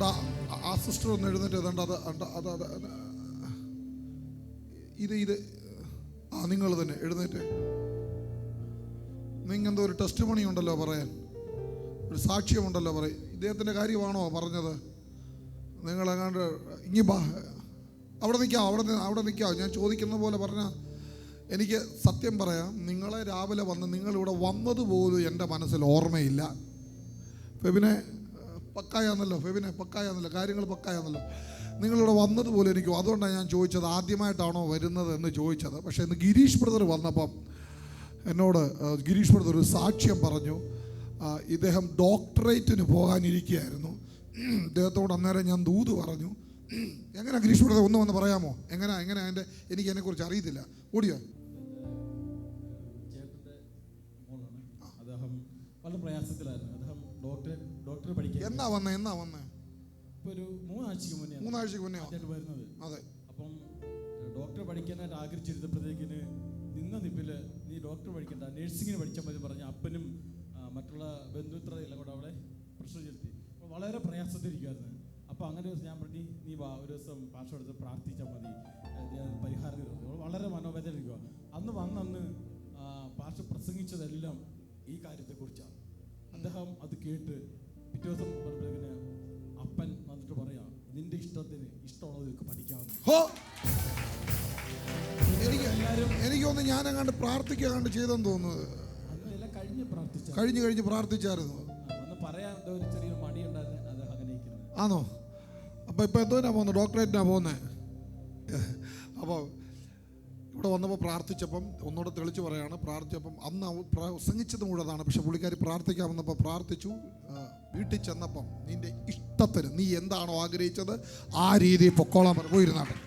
Pastor ഒന്ന് എഴുന്നേറ്റ് ഏതാണ്ട് അത് അത് അത് ഇത് ഇത് ആ നിങ്ങൾ തന്നെ എഴുന്നേറ്റ്. നിങ്ങെന്തോ ഒരു ടെസ്റ്റ് മണി ഉണ്ടല്ലോ പറയാൻ. ഒരു സാക്ഷ്യമുണ്ടല്ലോ പറയും ഇദ്ദേഹത്തിന്റെ കാര്യമാണോ പറഞ്ഞത്? നിങ്ങളെങ്ങാണ്ട് ഇങ്ങി ബാ അവിടെ നിൽക്കാം അവിടെ അവിടെ നിൽക്കാം. ഞാൻ ചോദിക്കുന്ന പോലെ പറഞ്ഞാൽ എനിക്ക് സത്യം പറയാം നിങ്ങളെ രാവിലെ വന്ന് നിങ്ങളിവിടെ വന്നതുപോലും എന്റെ മനസ്സിൽ ഓർമ്മയില്ല. ഏഹ്, പക്കായാന്നല്ലോ ഫെബിനെ പക്കായാന്നല്ലോ കാര്യങ്ങൾ പക്കായാന്നല്ലോ. നിങ്ങളിവിടെ വന്നതുപോലെ എനിക്ക് അതുകൊണ്ടാണ് ഞാൻ ചോദിച്ചത് ആദ്യമായിട്ടാണോ വരുന്നത് എന്ന് ചോദിച്ചത്. പക്ഷേ ഇന്ന് ഗിരീഷ് ബ്രദർ വന്നപ്പം എന്നോട് ഗിരീഷ് ബ്രദർ ഒരു സാക്ഷ്യം പറഞ്ഞു. ഇദ്ദേഹം ഡോക്ടറേറ്റിന് പോകാനിരിക്കുകയായിരുന്നു. ഇദ്ദേഹത്തോട് അന്നേരം ഞാൻ ദൂത് പറഞ്ഞു. എങ്ങനെ ഗിരീഷ് ബ്രദർ ഒന്ന് വന്ന് പറയാമോ? എങ്ങനെ എങ്ങനെ അതിന്റെ എനിക്ക് അതിനെക്കുറിച്ച് അറിയത്തില്ല. ഓടിയോ? അദ്ദേഹം പ്രയാസത്തിലായിരുന്നു. അദ്ദേഹം ഡോക്ടർ ഡോക്ടർ പഠിക്കാൻ എന്നാ വന്നേ എന്നാ വന്നേ? ഇപ്പോൾ ഒരു മൂന്നാഴ്ചക്ക് മുന്നേ മൂന്നാഴ്ചക്ക് മുന്നേ ആദ്യമായിട്ട് വരുന്നത്. അതെ. അപ്പം ഡോക്ടർ പഠിക്കാനായിട്ട് ആഗ്രഹിച്ചിരുന്നപ്പോഴത്തേക്കിന് നിന്ന നിപ്പിൽ നീ ഡോക്ടർ പഠിക്കണ്ട നഴ്സിങ്ങിന് പഠിച്ചാൽ മതി പറഞ്ഞ അപ്പനും മറ്റുള്ള ബന്ധുത്രയെല്ലാം കൂടെ അവിടെ പ്രഷർ ചെലുത്തി. അപ്പോൾ വളരെ പ്രയാസത്തിരിക്കുമായിരുന്നു അപ്പോൾ അങ്ങനെ ഒരു ഞാൻ പറഞ്ഞു നീ വാ ഒരു ദിവസം പാഷ എടുത്ത് പ്രാർത്ഥിച്ചാൽ മതി. പരിഹാരം വളരെ വളരെ മനോവേദനിക്കുക അന്ന് വന്നന്ന് പാഷ പ്രസംഗിച്ചതെല്ലാം ഈ കാര്യത്തെക്കുറിച്ചാണ്. അത് കേട്ട് പിറ്റേ ദിവസം പറഞ്ഞപ്പോഴേക്കിന് അപ്പൻ വന്നിട്ട് പറയാ നിന്റെ ഇഷ്ടത്തിന് ഇഷ്ടമുള്ളത് പഠിക്കാവുന്നു. ഹോ! എനിക്ക് എനിക്ക് തോന്നുന്നു ഞാനങ്ങാണ്ട് പ്രാർത്ഥിക്കാണ്ട് ചെയ്തെന്ന് തോന്നുന്നത്. കഴിഞ്ഞു എല്ലാം കഴിഞ്ഞ് പ്രാർത്ഥിച്ച. കഴിഞ്ഞ് കഴിഞ്ഞ് പ്രാർത്ഥിച്ചായിരുന്നു. അന്ന് പറയാൻ എന്തോ ഒരു ചെറിയൊരു മടിയുണ്ടായിരുന്നു അത് ആണോ അപ്പോൾ ഇപ്പോൾ എന്തോനാ പോകുന്നത് ഡോക്ടറേറ്റിനാണ് പോകുന്നത് അപ്പോൾ ഇവിടെ വന്നപ്പോൾ പ്രാർത്ഥിച്ചപ്പം ഒന്നുകൂടെ തെളിച്ച് പറയാണ് പ്രാർത്ഥിച്ചപ്പം അന്ന് പ്രസംഗിച്ചത് മുഴുവതാണ് പക്ഷെ പുള്ളിക്കാരി പ്രാർത്ഥിക്കാൻ വന്നപ്പോൾ പ്രാർത്ഥിച്ചു വീട്ടിൽ ചെന്നപ്പം നിന്റെ ഇഷ്ടത്തിന് നീ എന്താണോ ആഗ്രഹിച്ചത് ആ രീതിയിൽ പൊക്കോളാൻ പോയിരുന്നാട്ടെ